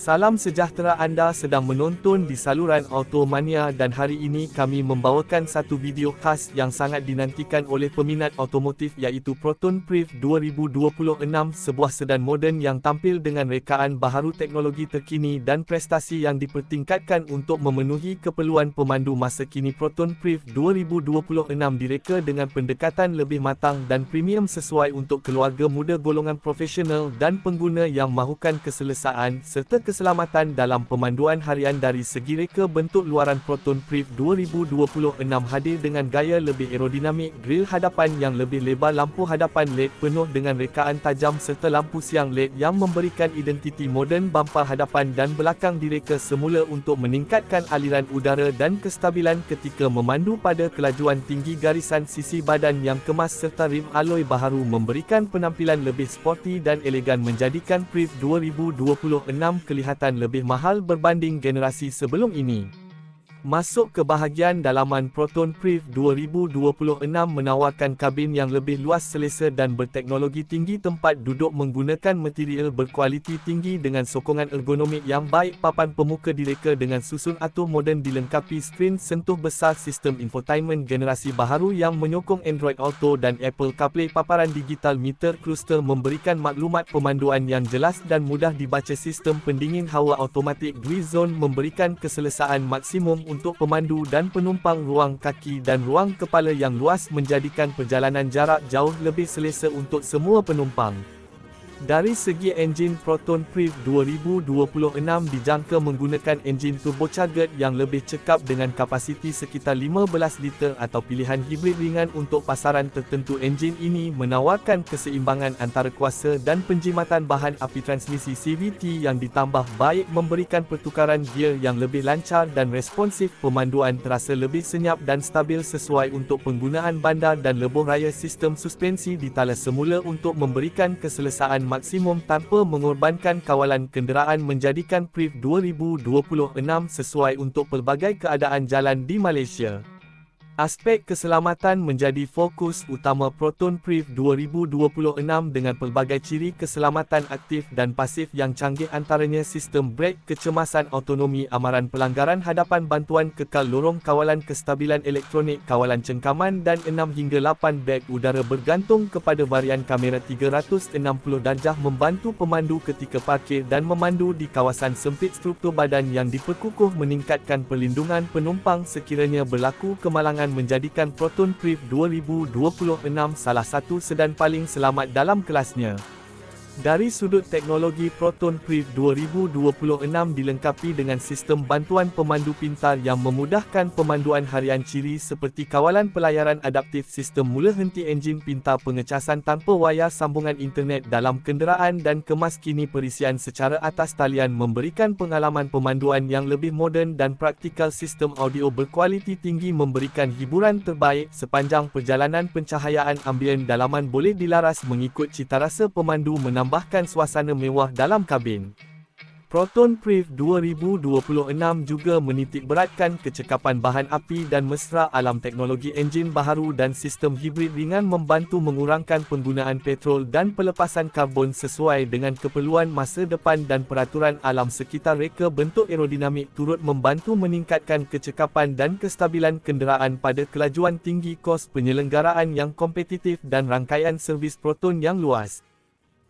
Salam sejahtera anda sedang menonton di saluran Automania dan hari ini kami membawakan satu video khas yang sangat dinantikan oleh peminat otomotif iaitu Proton Priv 2026 sebuah sedan moden yang tampil dengan rekaan baharu teknologi terkini dan prestasi yang dipertingkatkan untuk memenuhi keperluan pemandu masa kini. Proton Priv 2026 direka dengan pendekatan lebih matang dan premium sesuai untuk keluarga muda golongan profesional dan pengguna yang mahukan keselesaan serta keselamatan dalam pemanduan harian dari segi reka bentuk luaran Proton Priv 2026 hadir dengan gaya lebih aerodinamik, grill hadapan yang lebih lebar, lampu hadapan LED penuh dengan rekaan tajam serta lampu siang LED yang memberikan identiti moden bumper hadapan dan belakang direka semula untuk meningkatkan aliran udara dan kestabilan ketika memandu pada kelajuan tinggi garisan sisi badan yang kemas serta rim alloy baharu memberikan penampilan lebih sporty dan elegan menjadikan Priv 2026 kelihatan lebih mahal berbanding generasi sebelum ini. Masuk ke bahagian dalaman Proton Priv 2026 menawarkan kabin yang lebih luas selesa dan berteknologi tinggi tempat duduk menggunakan material berkualiti tinggi dengan sokongan ergonomik yang baik. Papan pemuka direka dengan susun atur moden dilengkapi skrin sentuh besar sistem infotainment generasi baharu yang menyokong Android Auto dan Apple CarPlay. Paparan digital meter cluster memberikan maklumat pemanduan yang jelas dan mudah dibaca. Sistem pendingin hawa automatik Dwi Zone memberikan keselesaan maksimum untuk pemandu dan penumpang ruang kaki dan ruang kepala yang luas menjadikan perjalanan jarak jauh lebih selesa untuk semua penumpang. Dari segi enjin Proton Priv 2026 dijangka menggunakan enjin turbocharged yang lebih cekap dengan kapasiti sekitar 15 liter atau pilihan hibrid ringan untuk pasaran tertentu. Enjin ini menawarkan keseimbangan antara kuasa dan penjimatan bahan api transmisi CVT yang ditambah baik memberikan pertukaran gear yang lebih lancar dan responsif pemanduan terasa lebih senyap dan stabil sesuai untuk penggunaan bandar dan lebuh raya sistem suspensi ditala semula untuk memberikan keselesaan maksimum tanpa mengorbankan kawalan kenderaan menjadikan Priv 2026 sesuai untuk pelbagai keadaan jalan di Malaysia. Aspek keselamatan menjadi fokus utama Proton Priv 2026 dengan pelbagai ciri keselamatan aktif dan pasif yang canggih antaranya sistem brek kecemasan autonomi amaran pelanggaran hadapan bantuan kekal lorong kawalan kestabilan elektronik kawalan cengkaman dan 6 hingga 8 beg udara bergantung kepada varian kamera 360 darjah membantu pemandu ketika parkir dan memandu di kawasan sempit struktur badan yang diperkukuh meningkatkan perlindungan penumpang sekiranya berlaku kemalangan menjadikan Proton Priv 2026 salah satu sedan paling selamat dalam kelasnya. Dari sudut teknologi Proton Priv 2026 dilengkapi dengan sistem bantuan pemandu pintar yang memudahkan pemanduan harian ciri seperti kawalan pelayaran adaptif sistem mula henti enjin pintar pengecasan tanpa wayar sambungan internet dalam kenderaan dan kemas kini perisian secara atas talian memberikan pengalaman pemanduan yang lebih moden dan praktikal sistem audio berkualiti tinggi memberikan hiburan terbaik sepanjang perjalanan pencahayaan ambien dalaman boleh dilaras mengikut citarasa pemandu menambah menambahkan suasana mewah dalam kabin. Proton Priv 2026 juga menitik beratkan kecekapan bahan api dan mesra alam teknologi enjin baharu dan sistem hibrid ringan membantu mengurangkan penggunaan petrol dan pelepasan karbon sesuai dengan keperluan masa depan dan peraturan alam sekitar reka bentuk aerodinamik turut membantu meningkatkan kecekapan dan kestabilan kenderaan pada kelajuan tinggi kos penyelenggaraan yang kompetitif dan rangkaian servis Proton yang luas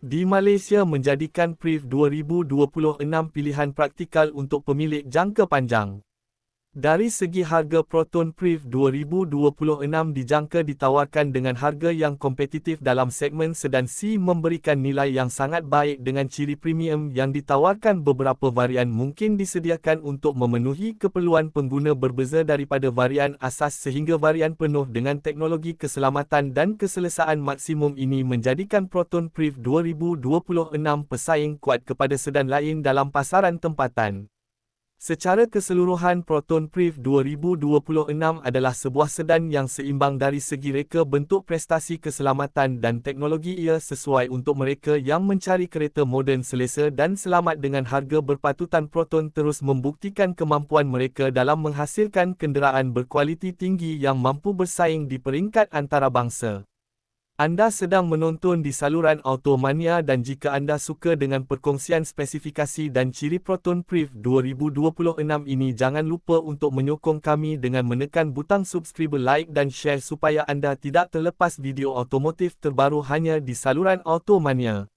di Malaysia menjadikan Priv 2026 pilihan praktikal untuk pemilik jangka panjang. Dari segi harga Proton Priv 2026 dijangka ditawarkan dengan harga yang kompetitif dalam segmen sedan C memberikan nilai yang sangat baik dengan ciri premium yang ditawarkan beberapa varian mungkin disediakan untuk memenuhi keperluan pengguna berbeza daripada varian asas sehingga varian penuh dengan teknologi keselamatan dan keselesaan maksimum ini menjadikan Proton Priv 2026 pesaing kuat kepada sedan lain dalam pasaran tempatan. Secara keseluruhan Proton Priv 2026 adalah sebuah sedan yang seimbang dari segi reka bentuk prestasi keselamatan dan teknologi ia sesuai untuk mereka yang mencari kereta moden selesa dan selamat dengan harga berpatutan Proton terus membuktikan kemampuan mereka dalam menghasilkan kenderaan berkualiti tinggi yang mampu bersaing di peringkat antarabangsa. Anda sedang menonton di saluran Automania dan jika anda suka dengan perkongsian spesifikasi dan ciri Proton Priv 2026 ini jangan lupa untuk menyokong kami dengan menekan butang subscribe like dan share supaya anda tidak terlepas video otomotif terbaru hanya di saluran Automania.